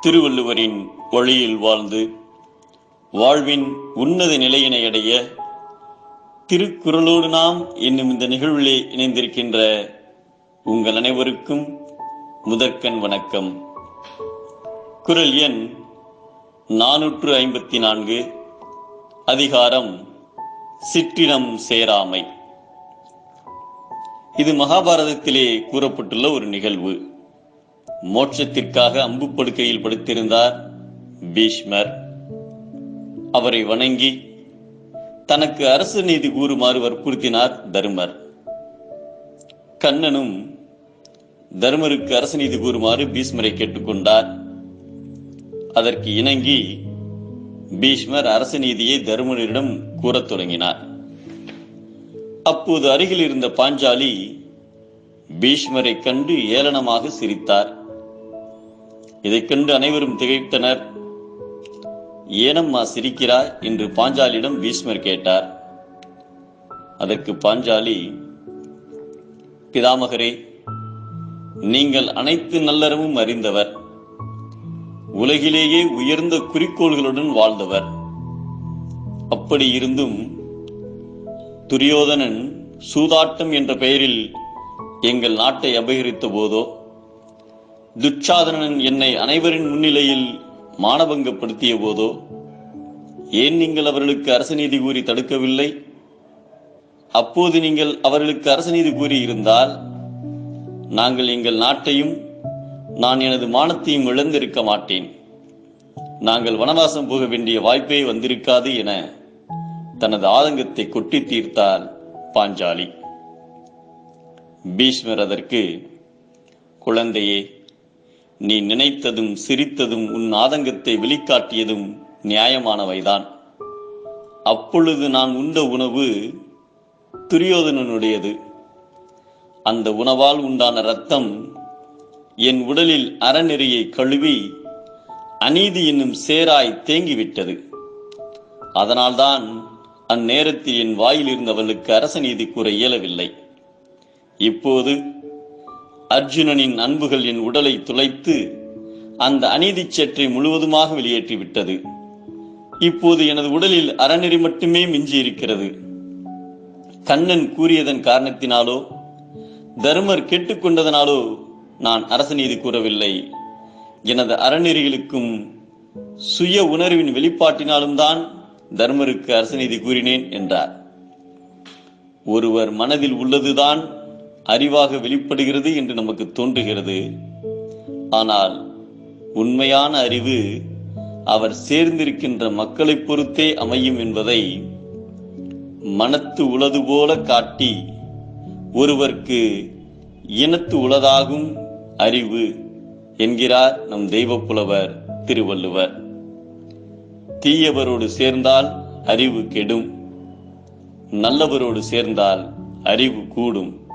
திருவள்ளுவரின் வழியில் வாழ்ந்து வாழ்வின் உன்னத நிலையினை அடைய திருக்குறளோடு நாம் என்னும் இந்த நிகழ்விலே இணைந்திருக்கின்ற உங்கள் அனைவருக்கும் முதற்கண் வணக்கம். குரல் எண் நானூற்று ஐம்பத்தி நான்கு அதிகாரம் சிற்றினம் சேராமை. இது மகாபாரதத்திலே கூறப்பட்டுள்ள ஒரு நிகழ்வு. மோட்சத்திற்காக அம்பு படுக்கையில் படுத்திருந்தார் பீஷ்மர். அவரை வணங்கி தனக்கு அரசு நீதி கூறுமாறு வற்புறுத்தினார் தருமர். கண்ணனும் தருமருக்கு அரசு நீதி கூறுமாறு பீஷ்மரை கேட்டுக்கொண்டார். அதற்கு இணங்கி பீஷ்மர் அரசு நீதியை தருமனிடம் கூறத் தொடங்கினார். அப்போது அருகில் இருந்த பாஞ்சாலி பீஷ்மரை கண்டு ஏளனமாக சிரித்தார். இதைக் கண்டு அனைவரும் திகைத்தனர். ஏனம்மா சிரிக்கிறாய்? என்று பாஞ்சாலியிடம் பீஷ்மர் கேட்டார். அதற்கு பாஞ்சாலி பிதாமகரே நீங்கள் அனைத்து நல்லறவும் அறிந்தவர். உலகிலேயே உயர்ந்த குறிக்கோள்களுடன் வாழ்ந்தவர். அப்படி இருந்தும் துரியோதனன் சூதாட்டம் என்ற பெயரில் எங்கள் நாட்டை அபகரித்த போதோ துச்சாதனன் என்னை அனைவரின் முன்னிலையில் மானபங்கப்படுத்திய போதோ ஏன் நீங்கள் அவர்களுக்கு அரசநீதி கூறி தடுக்கவில்லை? அப்போது நீங்கள் அவர்களுக்கு அரசநீதி கூறி இருந்தால் நாங்கள் எங்கள் நாட்டையும் நான் எனது மானத்தையும் இழந்திருக்க மாட்டேன். நாங்கள் வனவாசம் போக வேண்டிய வாய்ப்பே வந்திருக்காது என தனது ஆதங்கத்தை கொட்டி தீர்த்தார் பாஞ்சாலி. பீஷ்மர் அதற்கு குழந்தையே நீ நினைத்ததும் சிரித்ததும் உன் ஆதங்கத்தை வெளிக்காட்டியதும் நியாயமானவைதான். அப்பொழுது நான் உண்ட உணவு துரியோதனனுடையது. அந்த உணவால் உண்டான ரத்தம் என் உடலில் அறநெறியை கழுவி அநீதி என்னும் சேராய் தேங்கிவிட்டது. அதனால்தான் அந்நேரத்தில் என் வாயில் இருந்தவளுக்கு அரச நீதி கூற இயலவில்லை. இப்போது அர்ஜுனனின் அன்புகள் என் உடலை துளைத்து அந்த அநீதி சேற்றை முழுவதுமாக வெளியேற்றிவிட்டது. இப்போது எனது உடலில் அறநெறி மட்டுமே மிஞ்சி இருக்கிறது கண்ணன் கூறியதன் காரணத்தினாலோ தர்மர் கேட்டுக்கொண்டதனாலோ நான் அரச நீதி கூறவில்லை. எனது அறநெறிகளுக்கும் சுய உணர்வின் வெளிப்பாட்டினாலும் தான் தர்மருக்கு அரசநீதி கூறினேன் என்றார். ஒருவர் மனதில் உள்ளதுதான் அறிவாக வெளிப்படுகிறது என்று நமக்கு தோன்றுகிறது. ஆனால் உண்மையான அறிவு அவர் சேர்ந்திருக்கின்ற மக்களை பொறுத்தே அமையும் என்பதை மனத்து உளது போல காட்டி ஒருவர்க்கு இனத்து உளதாகும் அறிவு என்கிறார் நம் தெய்வ புலவர் திருவள்ளுவர். தீயவரோடு சேர்ந்தால் அறிவு கெடும் நல்லவரோடு சேர்ந்தால் அறிவு கூடும்.